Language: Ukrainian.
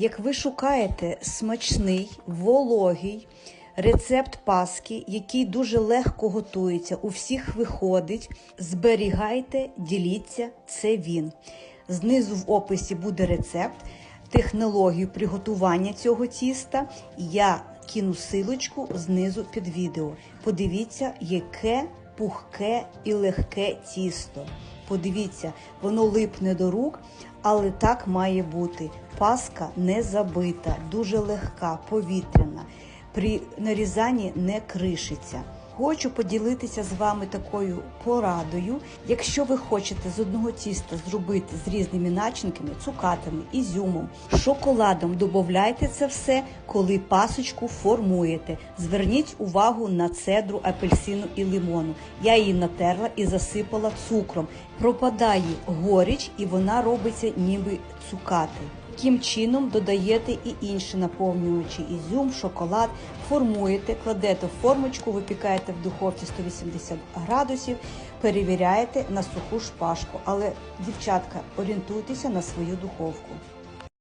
Як ви шукаєте смачний, вологий рецепт паски, який дуже легко готується, у всіх виходить, зберігайте, діліться, це він. Знизу в описі буде рецепт, технологію приготування цього тіста. Я кину силочку знизу під відео. Подивіться, яке пухке і легке тісто. Подивіться, воно липне до рук, але так має бути. Паска не забита, дуже легка, повітряна. При нарізанні не кришиться. Хочу поділитися з вами такою порадою. Якщо ви хочете з одного тіста зробити з різними начинками, цукатами, ізюмом, шоколадом, додавайте це все, коли пасочку формуєте. Зверніть увагу на цедру апельсину і лимону. Я її натерла і засипала цукром. Пропадає горіч, і вона робиться ніби цукати. Таким чином додаєте і інші наповнювачі ізюм, шоколад, формуєте, кладете в формочку, випікаєте в духовці 180 градусів, перевіряєте на суху шпажку. Але, дівчатка, орієнтуйтеся на свою духовку.